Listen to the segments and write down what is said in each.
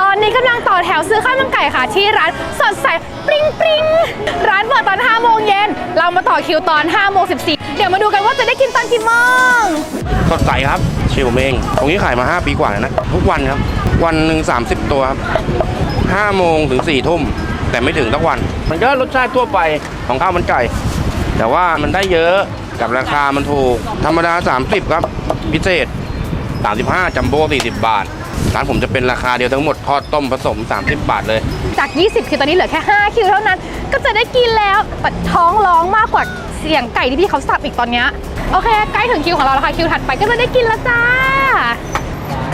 ตอนนี้กำลังต่อแถวซื้อข้าวมันไก่ค่ะ ที่ร้านสดใสปริงปริงร้านเปิดตอน 5 โมงเย็น เรามาต่อคิวตอน 5 โมง 14 เดี๋ยวมาดูกันว่าจะได้กินตอนกี่โมงสดใสครับชื่อผมเอง ตรงนี้ขายมา 5 ปีกว่าแล้วนะ ทุกวันครับ วันหนึ่ง30 ตัวครับ5โมงถึง4ทุ่ม แต่ไม่ถึงสักวัน มันก็รสชาติทั่วไปของข้าวมันไก่ แต่ว่ามันได้เยอะกับราคามันถูก ธรรมดา 30 ครับ พิเศษ 35จัมโบ้40 บาท ร้านผมจะเป็นราคาเดียวทั้งหมดทอดต้มผสม 30 บาทเลย จาก 20 คิวตอนนี้เหลือแค่ 5 คิวเท่านั้น ก็จะได้กินแล้วแต่ท้องร้องมากกว่าเสียงไก่ที่พี่เขาสับอีกตอนเนี้ยโอเค ใกล้ถึงคิวของเราแล้วค่ะ คิวถัดไปก็จะได้กินแล้วจ้า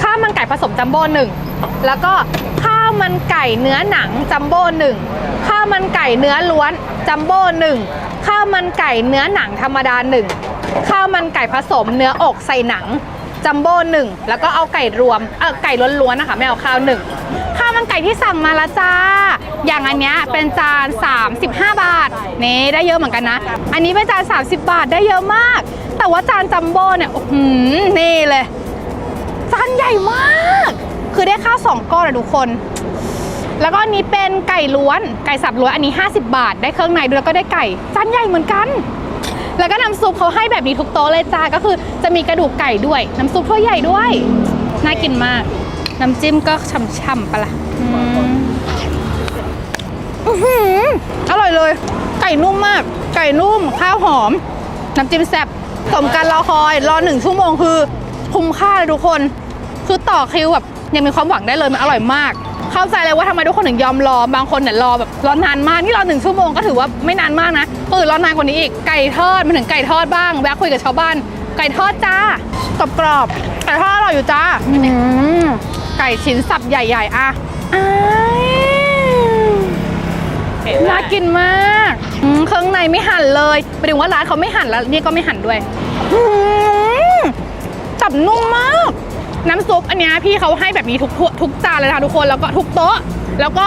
ข้าวมันไก่ผสมจัมโบ้หนึ่ง แล้วก็ข้าวมันไก่เนื้อหนังจัมโบ้หนึ่ง ข้าวมันไก่เนื้อล้วนจัมโบ้หนึ่ง ข้าวมันไก่เนื้อหนังธรรมดาหนึ่ง ข้าวมันไก่ผสมเนื้ออกใส่หนัง จัมโบ้หนึ่งแล้วก็เอาไก่รวมเออไก่ล้วนๆนะคะไม่เอาข้าวหนึ่งข้าวมันไก่ที่สั่งมาละจ้า อย่างอันเนี้ยเป็นจาน 35 บาทนี่ได้เยอะเหมือนกันนะ อันนี้เป็นจาน 30 บาทได้เยอะมาก แต่ว่าจานจัมโบ้เนี่ยอื้อหือนี่เลยจานใหญ่มาก คือได้ข้าวสองก้อนอะทุกคนแล้วก็นนี้เป็นไก่ล้วน ไก่สับล้วนอันนี้ 50 บาท ได้เครื่องในด้วยแล้วก็ได้ไก่จานใหญ่เหมือนกัน แล้วก็น้ำซุปเขาให้แบบนี้ทุกโต๊ะเลยจ้าก็คือจะมีกระดูกไก่ด้วย น้ำซุปถ้วยใหญ่ด้วย น่ากินมาก น้ำจิ้มก็ฉ่ำๆปะล่ะอืมอื้อหืออร่อยเลย ไก่นุ่มมาก ไก่นุ่ม ข้าวหอม น้ำจิ้มแซ่บสมการรอคอย รอหนึ่งชั่วโมงคือคุ้มค่าเลยทุกคน คือต่อคิวแบบยังมีความหวังได้เลยมันอร่อยมาก เข้าใจเลยว่าทำไมทุกคนถึงยอมรอบางคนเนี่ยรอแบบรอนานมากนี่รอหนึ่งชั่วโมงก็ถือว่าไม่นานมากนะคนอื่นรอนานกว่านี้อีกไก่ทอดมาถึงไก่ทอดบ้างแวะคุยกับชาวบ้าน ไก่ทอดจ้ากรอบกรอบๆไก่ทอดอร่อยอยู่จ้าอืมไก่ชิ้นสับใหญ่ ๆอะอ้ายน่ากินมากอืมเครื่องในไม่หั่นเลยไปถึงว่าร้านเขาไม่หั่นแล้วนี่ก็ไม่หั่นด้วยอืมจับนุ่มมาก น้ำซุปอันเนี้ยพี่เขาให้แบบนี้ทุกทุกจานเลยนะคะทุกคนแล้วก็ทุกโต๊ะ แล้วก็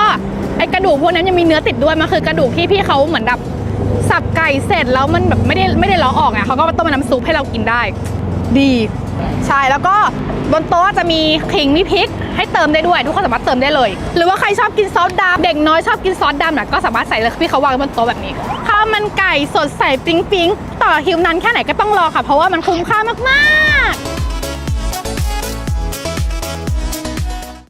ไอกระดูกพวกนั้นยังมีเนื้อติดด้วยมันคือกระดูกที่พี่เขาเหมือนแบบสับไก่เสร็จแล้วมันแบบไม่ได้ไม่ได้ล้อออกอะเขาก็มาต้มเป็นน้ำซุปให้เรากินได้ ดี ใช่แล้วก็บนโต๊ะจะมีขิงมีพริก ให้เติมได้ด้วย ทุกคนสามารถเติมได้เลย หรือว่าใครชอบกินซอสดำเด็กน้อยชอบกินซอสดำน่ะก็สามารถใส่เลยพี่เขาวางบนโต๊ะแบบนี้ข้าวมันไก่สดใสปิ๊งปิ๊งต่อคิวนานแค่ไหนก็ต้องรอค่ะ เพราะว่ามันคุ้มค่ามาก